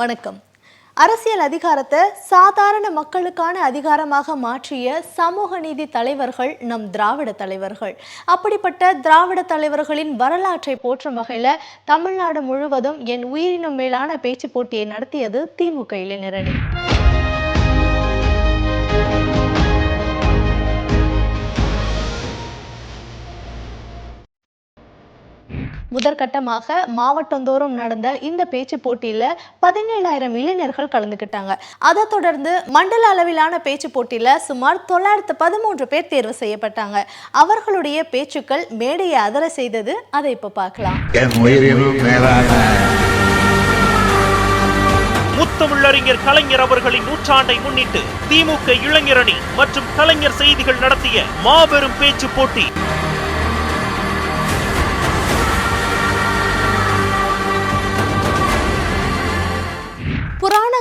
வணக்கம். அரசியல் அதிகாரத்தை சாதாரண மக்களுக்கான அதிகாரமாக மாற்றிய சமூக நீதி தலைவர்கள் நம் திராவிட தலைவர்கள். அப்படிப்பட்ட திராவிட தலைவர்களின் வரலாற்றை போற்றும் வகையில் தமிழ்நாடு முழுவதும் என் உயிரினும் மேலான பேச்சு போட்டியை நடத்தியது திமுக இளைஞரணி. முதற்கட்டமாக மாவட்டந்தோறும் நடந்த இந்த பேச்சு போட்டியில பதினேழாயிரம் இளைஞர்கள் கலந்துக்கிட்டாங்க அதை தொடர்ந்து மண்டல அளவிலான பேச்சு போட்டியில சுமார் தொள்ளாயிரத்து பதிமூன்று பேர் தேர்வு செய்யப்பட்டாங்க. அவர்களுடைய பேச்சுக்கள் மேடையை அதர செய்தது அதை இப்போ பார்க்கலாம். முத்தமிழறிஞர் கலைஞர் அவர்களின் நூற்றாண்டை முன்னிட்டு திமுக இளைஞரணி மற்றும் கலைஞர் செய்திகள் நடத்திய மாபெரும் பேச்சு போட்டி.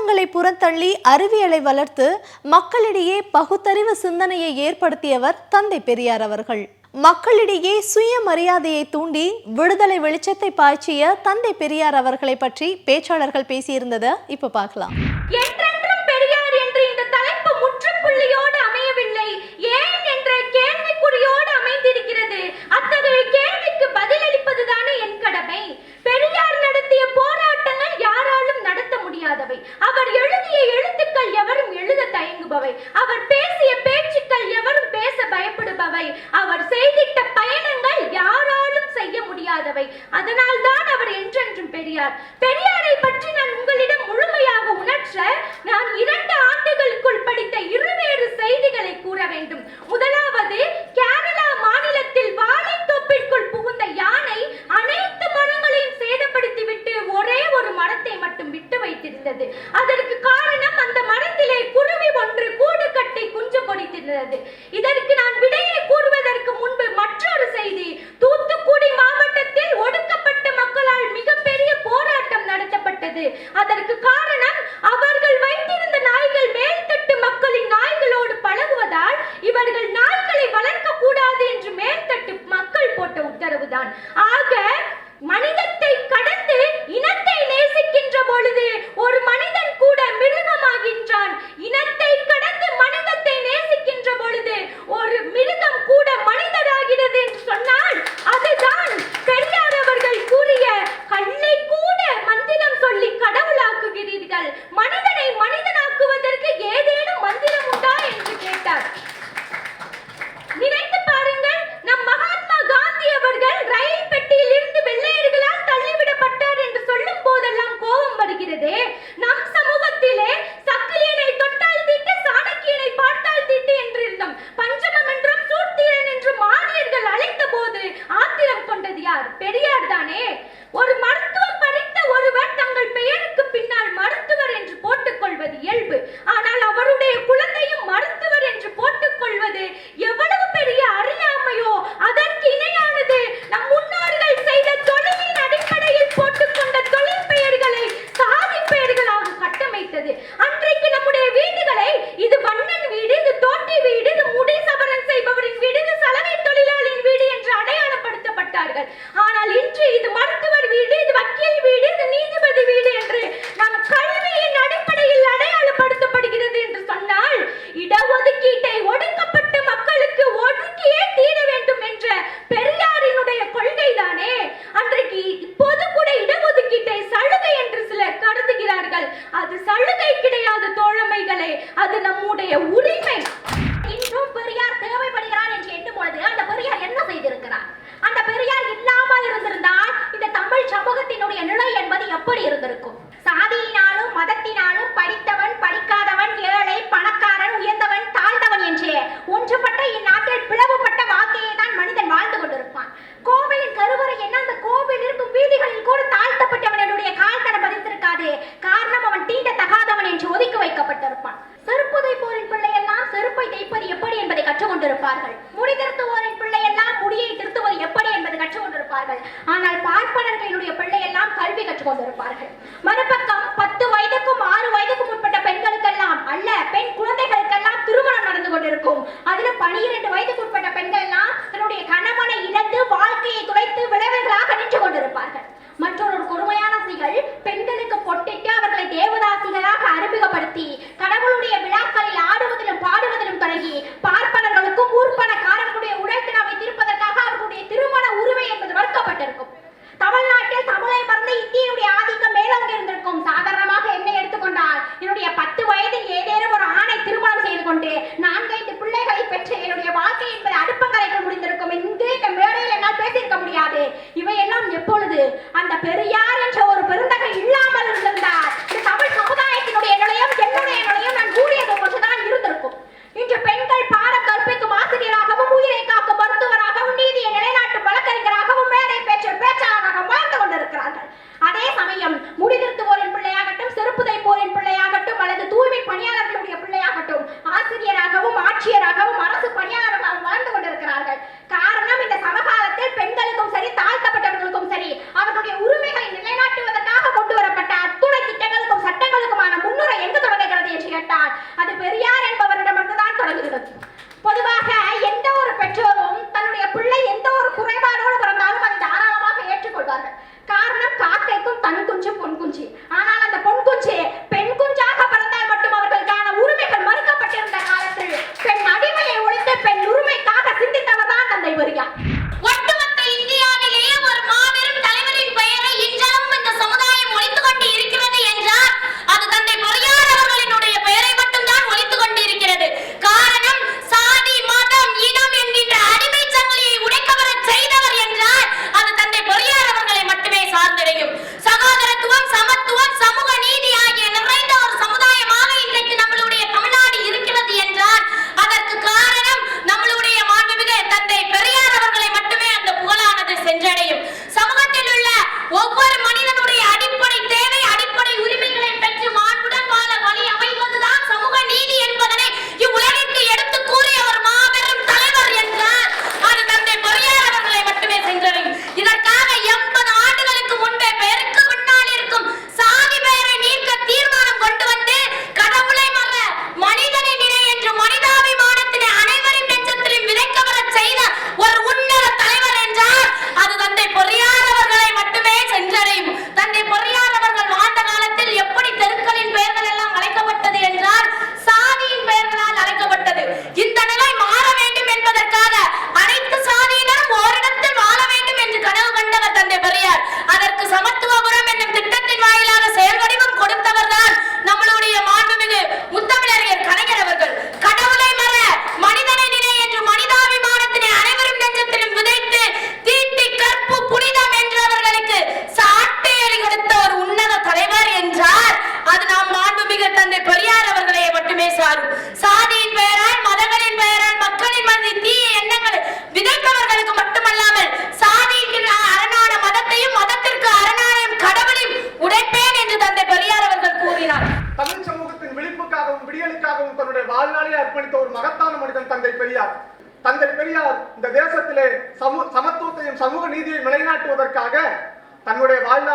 குழப்பங்களை புறந்தள்ளி அறிவியலை வளர்த்து மக்களிடையே பகுத்தறிவு சிந்தனையை ஏற்படுத்தியவர் தந்தை பெரியார் அவர்கள். மக்களிடையே சுய மரியாதையை தூண்டி விடுதலை வெளிச்சத்தை பாய்ச்சிய தந்தை பெரியார் அவர்களை பற்றி பேச்சாளர்கள் பேசியிருந்ததை இப்ப பார்க்கலாம். அமைந்திருக்கிறது. அத்தகைய கேள்விக்கு பதிலளிப்பதுதானே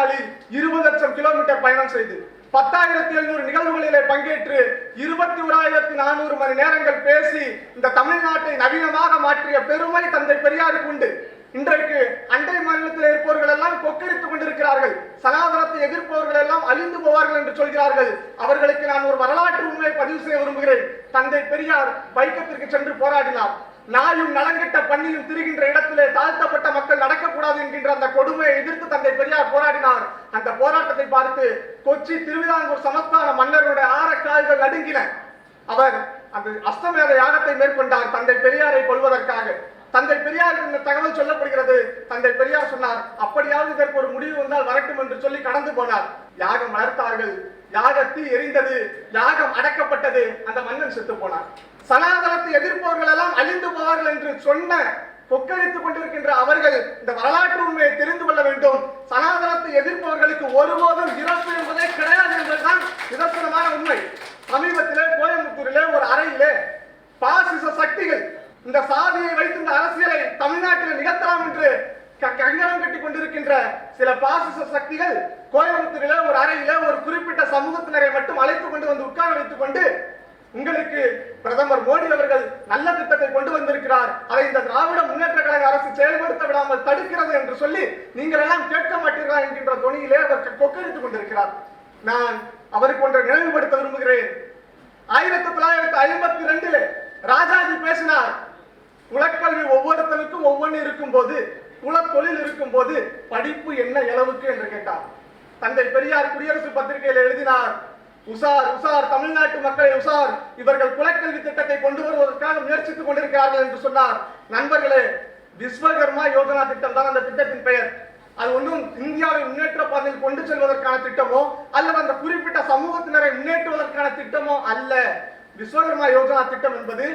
தன்னுடைய இருபது லட்சம் கிலோமீட்டர் பயணம் செய்து பத்தாயிரத்தி எழுநூறு நிகழ்வுகளிலே பங்கேற்று இருபத்தி ஓராயிரத்தி நானூறு மணி நேரங்கள் பேசி இந்த தமிழ்நாட்டை நவீனமாக மாற்றிய பெருமை தந்தை பெரியாருக்கு உண்டு. இன்றைக்கு அண்டை மாநிலத்தில் இருப்பவர்கள் எல்லாம் கொக்கரித்துக் கொண்டிருக்கிறார்கள். சனாதனத்தை எதிர்ப்பவர்கள் எல்லாம் அழிந்து போவார்கள் என்று சொல்கிறார்கள். அவர்களுக்கு நான் ஒரு வரலாற்று உண்மையை பதிவு செய்ய விரும்புகிறேன். தந்தை பெரியார் வைக்கத்திற்கு சென்று போராடினார். நாயும் நலங்கெட்ட பண்ணியும் திரிகின்ற இடத்திலே தாழ்த்தப்பட்ட மக்கள் நடக்கக்கூடாது என்கின்ற அந்த கொடுமையை எதிர்த்து தந்தை பெரியார் போராடினார். அந்த போராட்டத்தை பார்த்து கொச்சி திருவிதாங்கூர் சமஸ்தான மன்னர்களுடைய ஆரக்கால்கள் நடுங்கின. அவர் அந்த அஸ்தமேத யாகத்தை மேற்கொண்டார் தந்தை பெரியாரை கொள்வதற்காக தந்தை பெரியாருக்கு இந்த தகவல் சொல்லப்படுகிறது. தந்தை பெரியார் சொன்னார் அப்படியாவது இதற்கு ஒரு முடிவு வந்தால் வரட்டும் என்று சொல்லி கடந்து போனார். யாகம் வளர்த்தார்கள். யாகத்தீ எரிந்தது. யாகம் அடக்கப்பட்டது. அந்த மன்னன் செத்து போனார் சனாதனத்தை எதிர்ப்பவர்கள் எல்லாம் அழிந்து போவார்கள் என்று சொன்ன கொக்கரித்துக் கொண்டிருக்கின்ற அவர்கள் இந்த வரலாற்று உண்மையை தெரிந்து கொள்ள வேண்டும். சனாதனத்தை எதிர்ப்பவர்களுக்கு ஒருபோதும் இறப்பு என்பதே கிடையாது என்பதுதான் நிதர்சனமான உண்மை. சமீபத்திலே கோயம்புத்தூரிலே ஒரு அறையிலே பாசிச சக்திகள் இந்த சாதியை வைத்து இந்த அரசியலை தமிழ்நாட்டில் நிகழ்த்தலாம் என்று க- கங்கணம் கட்டி கொண்டிருக்கின்ற சில பாசிச சக்திகள் கோயம்புத்தூரிலே ஒரு அறையிலே ஒரு குறிப்பிட்ட சமூகத்தினரை மட்டும் அழைத்துக் கொண்டு வந்து உட்கார வைத்துக் கொண்டு உங்களுக்கு பிரதமர் மோடி அவர்கள் நல்ல திட்டத்தை கொண்டு வந்திருக்கிறார். அதை இந்த திராவிட முன்னேற்ற கழக அரசு செயல்படுத்த விடாமல் தடுக்கிறது என்று சொல்லி நீங்கள் எல்லாம் கேட்க மாட்டீர்களா என்கின்ற தொனியிலே அவர் கொக்கரித்துக் கொண்டிருக்கிறார். நான் அவருக்கு ஒன்றை நினைவுபடுத்த விரும்புகிறேன். ஆயிரத்தி தொள்ளாயிரத்தி ஐம்பத்தி ரெண்டுல ராஜாஜி பேசினார். குலக்கல்வி ஒவ்வொருத்தனுக்கும் ஒவ்வொன்று இருக்கும் போது குலத்தொழில் இருக்கும் போது படிப்பு என்ன இளவுக்கு என்று கேட்டார். தந்தை பெரியார் குடியரசு பத்திரிகையில் எழுதினார். உசார் உசார் தமிழ்நாட்டு மக்களை உசார். இவர்கள் குலக்கல்வி திட்டத்தை கொண்டு வருவதற்காக முயற்சித்துக் கொண்டிருக்கிறார்கள் என்று சொன்னார். நண்பர்களே விஸ்வகர்மா யோஜனா திட்டம் தான் அந்த திட்டத்தின் பெயர். அது ஒன்றும் இந்தியாவை முன்னேற்ற பாதையில் கொண்டு செல்வதற்கான திட்டமோ அல்லது அந்த குறிப்பிட்ட சமூகத்தினரை முன்னேற்றுவதற்கான திட்டமோ அல்ல. விஸ்வகர்மா யோஜனா திட்டம் என்பது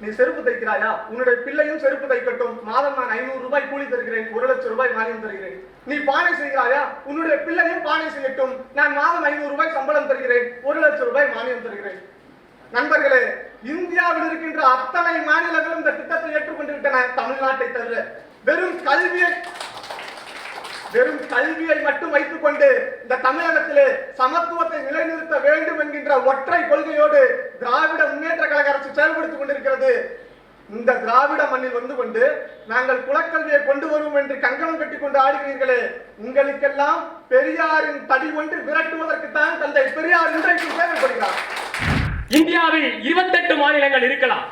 நீ செருப்பு தைக்கிறாயா? உன்னுடைய பிள்ளையும் செருப்பு தைக்கட்டும். மாதம் நான் ஐநூறு ரூபாய் கூலி தருகிறேன். ஒரு லட்சம் ரூபாய் மானியம் தருகிறேன். நீ பானை செய்கிறாயா? உன்னுடைய பிள்ளையும் பானை செய்யட்டும். நான் மாதம் ஐநூறு ரூபாய் சம்பளம் தருகிறேன். ஒரு லட்சம் மானியம் தருகிறேன். நண்பர்களே இந்தியாவில் இருக்கின்ற அத்தனை மாநிலங்களும் இந்த திட்டத்தை ஏற்றுக்கொண்டிருக்கின்றன தமிழ்நாட்டை தவிர. வெறும் கல்வியை வெறும் கல்வியை மட்டும் வைத்துக் கொண்டு இந்த தமிழகத்திலே சமத்துவத்தை நிலைநிறுத்த வேண்டும் என்கின்ற ஒற்றை கொள்கையோடு திராவிட முன்னேற்ற கழக அரசு செயல்படுத்திக் கொண்டிருக்கிறது. இந்த திராவிட மண்ணில் வந்து கொண்டு நாங்கள் குலக்கல்வியை கொண்டு வருவோம் என்று கங்கணம் கட்டி கொண்டு ஆடுகிறீர்களே உங்களுக்கெல்லாம் பெரியாரின் தடி கொண்டு விரட்டுவதற்கு தான் தந்தை பெரியார் இன்றைக்கு தேவைப்படுகிறார். இந்தியாவில் 28 மாநிலங்கள் இருக்கலாம்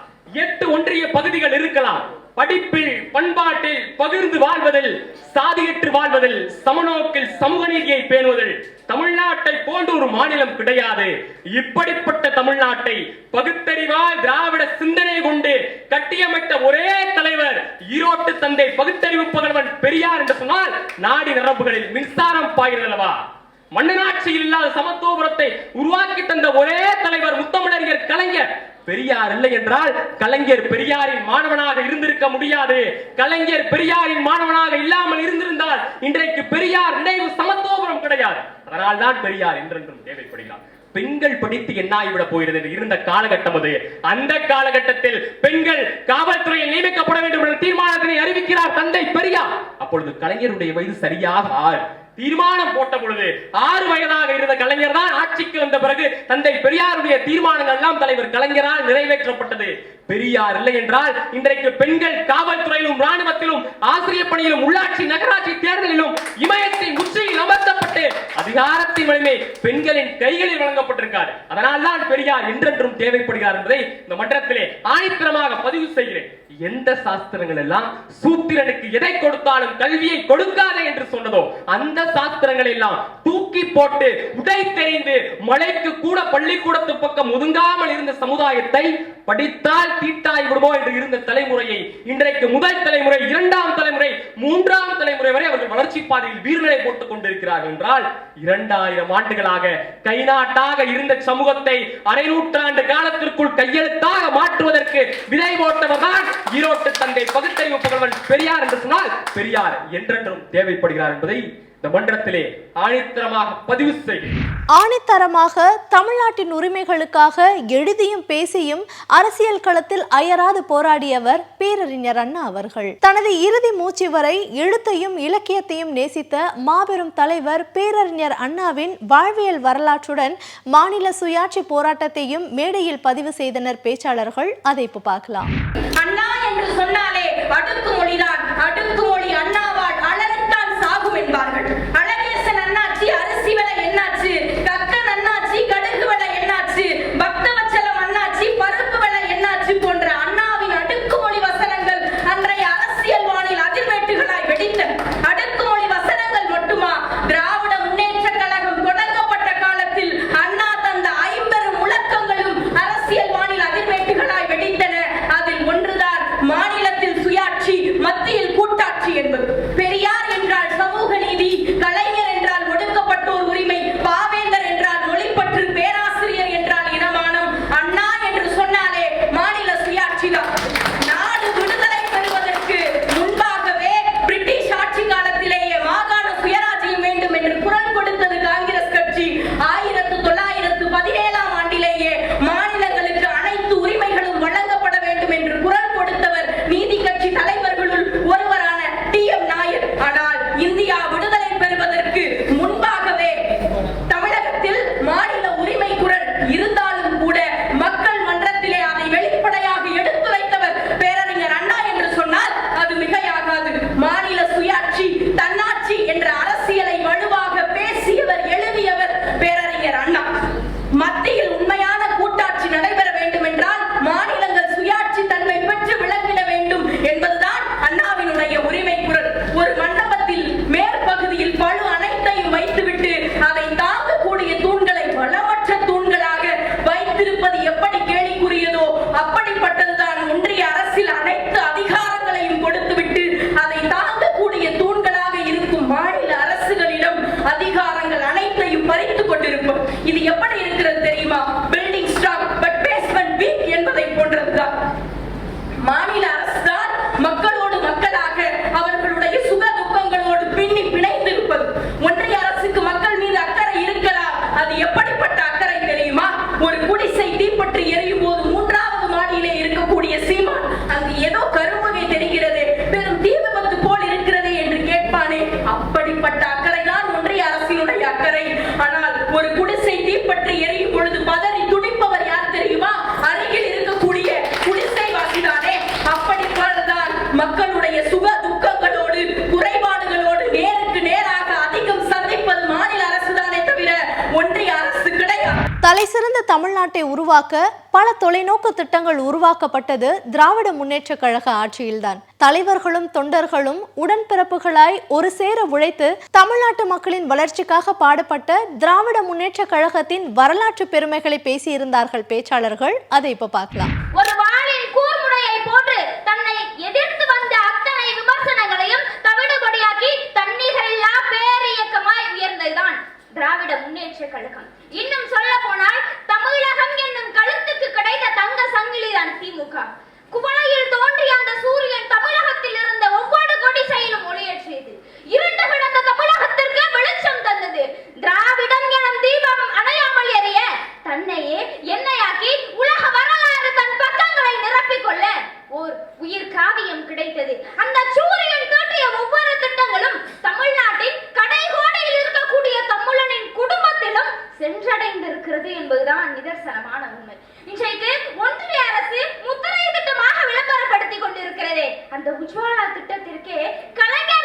எட்டு ஒன்றிய பகுதிகள் இருக்கலாம். படிப்பில் பண்பாட்டில் பகிர்ந்து வாழ்வதில் சாதியற்று வாழ்வதில் சமநோக்கில் சமூக நீதியை பேணுவதில் தமிழ் ஒரு மாநிலம் கிடையாது. இப்படிப்பட்ட தமிழ்நாட்டை பகுத்தறிவால் திராவிட சிந்தனை கொண்டு கட்டியமைத்த ஒரே தலைவர் ஈரோட்டு தந்தை பகுத்தறிவு பகலவன் பெரியார் என்று சொன்னால் நாடி நரம்புகளில் மின்சாரம் பாய்கிறது அல்லவா? மன்னனாட்சியில் இல்லாத சமத்துவபுரத்தை உருவாக்கி தந்த ஒரே தலைவர் முத்தமிழறிஞர் கலைஞர் பெரியார் இல்லை என்றால் கலைஞர் பெரியாரின் மாணவனாக இருந்திருக்க முடியாது. கலைஞர் பெரியாரின் மாணவனாக இல்லாமல் இருந்திருந்தால் இன்றைக்கு பெரியார் நினைவு சமத்துவபுரம் கிடையாது. அதனால் தான் பெரியார் என்றென்றும் தேவைப்படுகிறார் பெண்கள் படித்து என்னாகிவிட போகிறது என்று இருந்த காலகட்டம் அது. அந்த காலகட்டத்தில் பெண்கள் காவல்துறையில் நியமிக்கப்பட வேண்டும் என்ற தீர்மானத்தினை அறிவிக்கிறார் தந்தை பெரியார். அப்பொழுது கலைஞருடைய வயது சரியாக ஆறு. தீர்மானம் போட்ட பொழுது ஆறு வயதாக இருந்த கலைஞர் தான் ஆட்சிக்கு வந்த பிறகு தந்தை பெரியாருடைய தீர்மானங்கள் எல்லாம் தலைவர் கலைஞரால் நிறைவேற்றப்பட்டது. பெரியார் இல்லை என்றால் இன்றைக்கு பெண்கள் காவல்துறையிலும் ராணுவத்திலும் ஆசிரியர் பணியிலும் உள்ளாட்சி நகராட்சி தேர்தலிலும் இமயத்தை உச்சியில் அமர்த்தப்பட்டு அதிகாரத்தின் வலிமை பெண்களின் கைகளில் வழங்கப்பட்டிருக்காரு அதனால் தான் பெரியார் என்றென்றும் தேவைப்படுகிறார் என்பதை இந்த மன்றத்திலே ஆணித்தரமாக பதிவு செய்கிறேன். எந்த சாஸ்திரங்கள் எல்லாம் சூத்திரனுக்கு எதை கொடுத்தாலும் கல்வியை கொடுக்காத என்று சொன்னதோ அந்த சாஸ்திரங்கள் எல்லாம் தூக்கி போட்டு உடை தெரிந்து மலைக்கு கூட பள்ளிக்கூடத்து பக்கம் ஒதுங்காமல் இருந்த சமுதாயத்தை படித்தால் தீட்டாய் விடுமோ என்று இருந்த தலைமுறையை இன்றைக்கு முதல் தலைமுறை இரண்டாம் தலைமுறை மூன்றாம் தலைமுறை வரை அவர்கள் வளர்ச்சி பாதையில் வீர்நிலை போட்டுக் கொண்டிருக்கிறார்கள் என்றால் இரண்டாயிரம் ஆண்டுகளாக கைநாட்டாக இருந்த சமூகத்தை அரை நூற்றாண்டு காலத்திற்குள் கையெழுத்தாக மாற்றுவதற்கு விதை போட்டவர் தான் ஈரோட்டு தந்தை பகுத்தறிவு புகழ்வன் பெரியார் என்று சொன்னால் பெரியார் என்றென்றும் தேவைப்படுகிறார் என்பதை இந்த மன்றத்திலே ஆணித்தரமாக பதிவு செய்கிறேன் ஆணித்தரமாக தமிழ்நாட்டின் உரிமைகளுக்காக எழுதியும் பேசியும் அரசியல் களத்தில் அயராது போராடியவர் பேரறிஞர் அண்ணா அவர்கள். தனது இறுதி மூச்சு வரை எழுத்தையும் இலக்கியத்தையும் நேசித்த மாபெரும் தலைவர் பேரறிஞர் அண்ணாவின் வாழ்வியல் வரலாற்றுடன் மாநில சுயாட்சி போராட்டத்தையும் மேடையில் பதிவு செய்தனர் பேச்சாளர்கள். அதை இப்ப பார்க்கலாம். அண்ணா என்று சொன்னாலே அடுக்குமொழி தலைசிறந்த தமிழ்நாட்டை உருவாக்க பல தொலைநோக்கு திட்டங்கள் உருவாக்கப்பட்டது திராவிட முன்னேற்ற கழக ஆட்சியில்தான். தலைவர்களும் தொண்டர்களும் உடன்பிறப்புகளாய் ஒரு சேர உழைத்து தமிழ்நாட்டு மக்களின் வளர்ச்சிக்காக பாடுபட்ட திராவிட முன்னேற்ற கழகத்தின் வரலாற்று பெருமைகளை பேசியிருந்தார்கள் பேச்சாளர்கள். அதை இப்ப பார்க்கலாம். திராவிட முன்னேற்ற கழகம். இன்னும் சொல்ல போனால் தமிழகம் என்னும் கழுத்துக்கு கிடைத்த தங்க சங்கிலி தான் திமுக. குவளையில் தோன்றிய அந்த சூரியன் தமிழகத்தில் இருந்த ஒவ்வொரு கொடிசையிலும் ஒளியேற்றியது இருண்டு கிடந்த தமிழகத்திற்கு வெளிச்சம் தந்தது. திராவிடம் எனும் தீபம் அணையாமல் எறிய தன்னையே எண்ணெயாக்கி உலக வரலாறு தன் பக்கங்களை நிரப்பிக் கொள்ள ஓர் உயிர் காவியம் கிடைத்தது. அந்த சூரியன் தோன்றிய ஒவ்வொரு திட்டங்களும் தமிழ்நாட்டின் கடைகோடையில் இருக்கக்கூடிய தமிழ் சென்றடைந்திருக்கிறது என்பதுதான் நிதர்சனமான உண்மை. இன்றைக்கு ஒன்றிய அரசு முத்திரை திட்டமாக விளம்பரப்படுத்திக் கொண்டிருக்கிறதே. அந்த உஜ்வாலா திட்டத்திற்கே கலைஞர்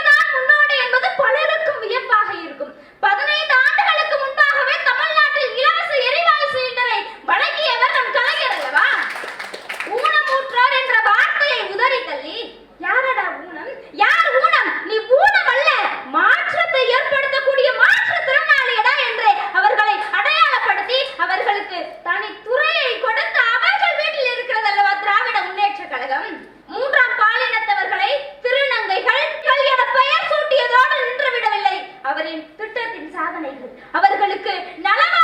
சாதனைகள் அவர்களுக்கு நலம்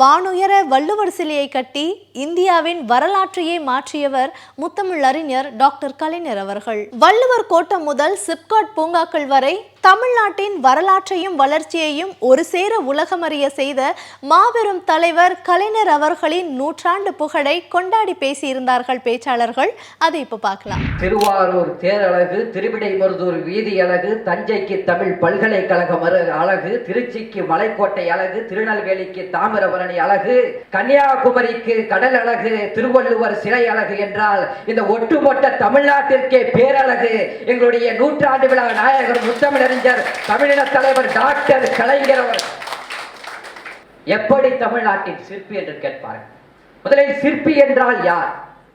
வானுயர வள்ளுவர் சிலையை கட்டி இந்தியாவின் வரலாற்றையே மாற்றியவர் முத்தமிழ் அறிஞர் டாக்டர் கலைஞர் அவர்கள். வள்ளுவர் கோட்டம் முதல் சிப்காட் பூங்காக்கள் வரை தமிழ்நாட்டின் வரலாற்றையும் வளர்ச்சியையும் ஒரு சேர உலகமறிய செய்த மாபெரும் தலைவர் கலைஞர் அவர்களின் நூற்றாண்டு புகழை கொண்டாடி பேசியிருந்தார்கள் பேச்சாளர்கள். அதை இப்போ பார்க்கலாம். திருவாரூர் தேரழகு திருவிடைமருதூர் வீதி அழகு தஞ்சைக்கு தமிழ் பல்கலைக்கழகம் அழகு திருச்சிக்கு மலைக்கோட்டை அழகு திருநெல்வேலிக்கு தாமிரபரணி அழகு கன்னியாகுமரிக்கு கடல் அழகு திருவள்ளுவர் சிலை அழகு என்றால் இந்த ஒட்டுமொத்த தமிழ்நாட்டிற்கே பேரழகு. எங்களுடைய நூற்றாண்டு விழா நாயகர் கலைஞர் தமிழின தலைவர் டாக்டர் கலைஞர் அவர் எப்படி தமிழ்நாட்டின் சிற்பி என்று கேட்பார்கள்? முதலில் சிற்பி என்றால் யார்?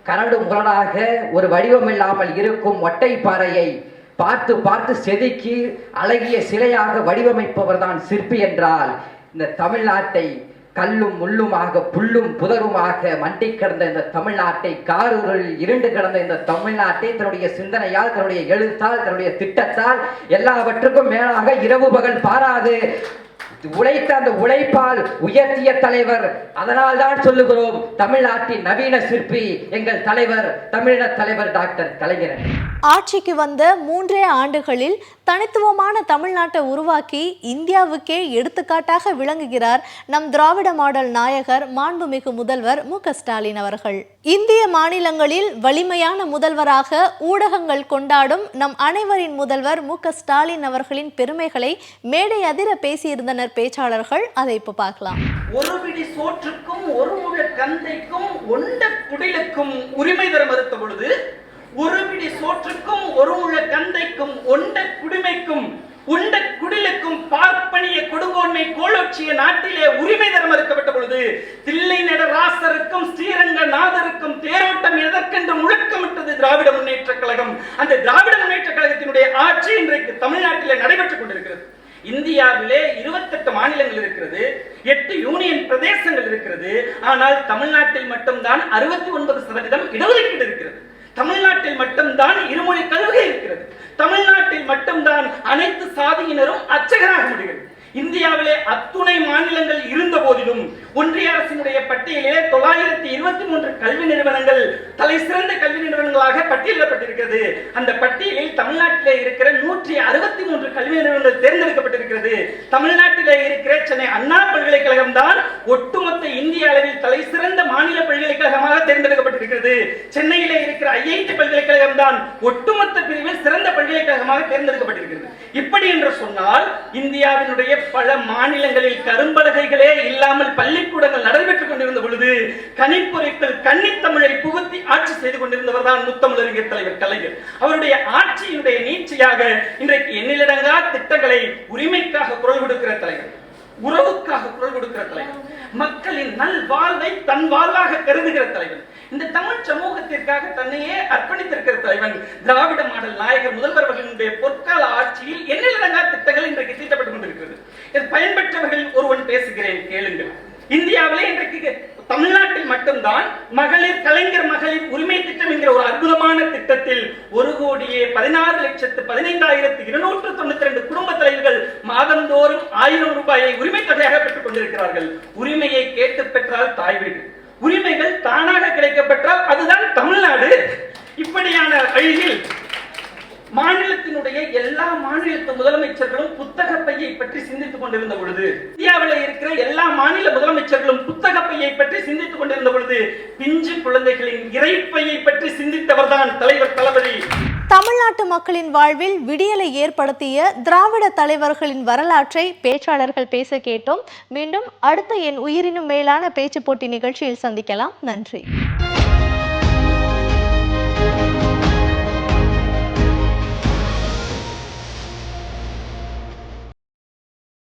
கரடு முரடாக ஒரு வடிவம் இல்லாமல் இருக்கும் ஒட்டை பாறையை பார்த்து பார்த்து செதுக்கி அழகிய சிலையாக வடிவமைப்பவர் தான் சிற்பி என்றால் இந்த தமிழ்நாட்டை கல்லும் முள்ளுமாக புல்லும் புதருமாக மண்டி கிடந்த இந்த தமிழ்நாட்டை காரூரில் இருண்டு கிடந்த இந்த தமிழ்நாட்டை தன்னுடைய சிந்தனையால் தன்னுடைய எழுத்தால் தன்னுடைய திட்டத்தால் எல்லாவற்றுக்கும் மேலாக இரவு பகல் பாராது. உழைத்த அந்த உழைப்பால் உயர்த்திய தலைவர். அதனால் தான் சொல்லுகிறோம் தமிழ்நாட்டின் நவீன சிற்பி எங்கள் தலைவர் தமிழக தலைவர் டாக்டர் கலைஞரன். ஆட்சிக்கு வந்த மூன்றே ஆண்டுகளில் தனித்துவமான தமிழ்நாட்டை உருவாக்கி இந்தியாவுக்கே எடுத்துக்காட்டாக விளங்குகிறார் நம் திராவிட மாடல் நாயகர் மாண்புமிகு முதல்வர் மு ஸ்டாலின் அவர்கள். இந்திய மாநிலங்களில் வலிமையான முதல்வராக ஊடகங்கள் கொண்டாடும் நம் அனைவரின் முதல்வர் மு ஸ்டாலின் அவர்களின் பெருமைகளை மேடை அதிர பேசியிருந்தனர் பேச்சாளர்கள். அதை இப்போ பார்க்கலாம். ஒரு பிடி சோற்றுக்கும் ஒரு முழ கந்தைக்கும் ஒண்ட குடிலுக்கும் உரிமை தர மறுத்த பொழுது ஒரு பிடி சோற்றுக்கும் ஒரு உள்ள கந்தைக்கும் ஒண்ட குடிமைக்கும் உண்ட குடிலுக்கும் பார்ப்பனிய கொடுங்கோன்மை கோலோச்சிய நாட்டிலே உரிமை தர மறுக்கப்பட்ட பொழுது தில்லை நடராசருக்கும் ஸ்ரீரங்க நாதருக்கும் தேரோட்டம் எதற்கென்று முழக்கமிட்டது திராவிட முன்னேற்ற கழகம். அந்த திராவிட முன்னேற்ற கழகத்தினுடைய ஆட்சி இன்றைக்கு தமிழ்நாட்டிலே நடைபெற்றுக் கொண்டிருக்கிறது. இந்தியாவிலே இருபத்தெட்டு மாநிலங்கள் இருக்கிறது எட்டு யூனியன் பிரதேசங்கள் இருக்கிறது ஆனால் தமிழ்நாட்டில் மட்டும்தான் அறுபத்தி ஒன்பது சதவீதம் இடஒதுக்கீடு இருக்கிறது. தமிழ்நாட்டில் மட்டும்தான் இருமொழி கல்வி இருக்கிறது. தமிழ்நாட்டில் மட்டும்தான் அனைத்து சாதியினரும் அர்ச்சகராக முடிகிறது. இந்தியாவிலே அத்துணை மாநிலங்கள் இருந்த போதிலும் ஒன்றிய அரசினுடைய பட்டியலிலே தொள்ளாயிரத்தி இருபத்தி மூன்று கல்வி நிறுவனங்கள் தலை சிறந்த கல்வி நிறுவனங்களாக பட்டியலிடப்பட்டிருக்கிறது. அந்த பட்டியலில் தமிழ்நாட்டிலே இருக்கிற நூற்றி அறுபத்தி மூன்று கல்வி நிறுவனங்கள் தேர்ந்தெடுக்கப்பட்டிருக்கிறது. தமிழ்நாட்டிலே இருக்கிற சென்னை அண்ணா பல்கலைக்கழகம் தான் ஒட்டுமொத்த இந்திய அளவில் தலை சிறந்த மாநில பல்கலைக்கழகமாக தேர்ந்தெடுக்கப்பட்டிருக்கிறது. சென்னையிலே இருக்கிற ஐஐடி பல்கலைக்கழகம் தான் ஒட்டுமொத்த பிரிவில் சிறந்த பல்கலைக்கழகமாக தேர்ந்தெடுக்கப்பட்டிருக்கிறது. இப்படி என்று சொன்னால் இந்தியாவினுடைய பல மாநிலங்களில் கரும்பலகைகளே இல்லாமல் பள்ளிக்கூடங்கள் நடைபெற்றுக் கொண்டிருந்த பொழுது கணிப்பொறிக்குள் கன்னித்தமிழை புகுத்தி ஆட்சி செய்து கொண்டிருந்தவர் தான் முத்தமிழறிஞர் தலைவர் கலைஞர். அவருடைய ஆட்சியினுடைய நீட்சியாக இன்றைக்கு எண்ணிலடங்கா திட்டங்களை உரிமைக்காக குரல் கொடுக்கிற தலைவர் உறவுக்காக குரல் கொடுக்கிற தலைவர் மக்களின் நல் வாழ்வை தன் வாழ்வாக கருதுகிற தலைவர். இந்த தமிழ் சமூகத்திற்காக தன்னையே அர்ப்பணித்திருக்கிற தலைவன் திராவிட மாடல் நாயகர் முதல்வர் அவர்களுடைய பொற்கால ஆட்சியில் எண்ணிலடங்கா திட்டங்கள் இன்றைக்கு தீட்டப்பட்டுக் கொண்டிருக்கிறது. பயன்பெற்றவர்கள் ஒருவன் பேசுகிறேன் கேளுங்கள். இந்தியாவிலே இன்றைக்கு தமிழ்நாட்டில் மட்டும்தான் மகளிர் கலைஞர் மகளிர் உரிமை திட்டம் என்கிற ஒரு அற்புதமான திட்டத்தில் ஒரு கோடியே பதினாறு லட்சத்து பதினைந்தாயிரத்து இருநூற்று தொண்ணூத்தி ரெண்டு குடும்ப தலைவர்கள் மாதந்தோறும் ஆயிரம் ரூபாயை உரிமை தொகையாக பெற்றுக் கொண்டிருக்கிறார்கள். உரிமையை கேட்டு பெற்றால் தாய் வீடு. உரிமைகள் தானாக கிடைக்கப்பெற்றால் அதுதான் தமிழ்நாடு. இப்படியான வழியில் மாநிலத்தினுடைய எல்லா மாநிலத்து முதலமைச்சர்களும் புத்தக பையை பற்றி சிந்தித்துக் கொண்டிருந்த பொழுது இந்தியாவில் இருக்கிற எல்லா மாநில முதலமைச்சர்களும் புத்தக பையை பற்றி சிந்தித்துக் கொண்டிருந்த பொழுது பிஞ்சு குழந்தைகளின் இறைப்பையை பற்றி சிந்தித்தவர்தான் தலைவர் தளபதி. தமிழ்நாட்டு மக்களின் வாழ்வில் விடியலை ஏற்படுத்திய திராவிட தலைவர்களின் வரலாற்றை பேச்சாளர்கள் பேச கேட்டோம். மீண்டும் அடுத்த என் உயிரினும் மேலான பேச்சு போட்டி நிகழ்ச்சியில் சந்திக்கலாம். நன்றி.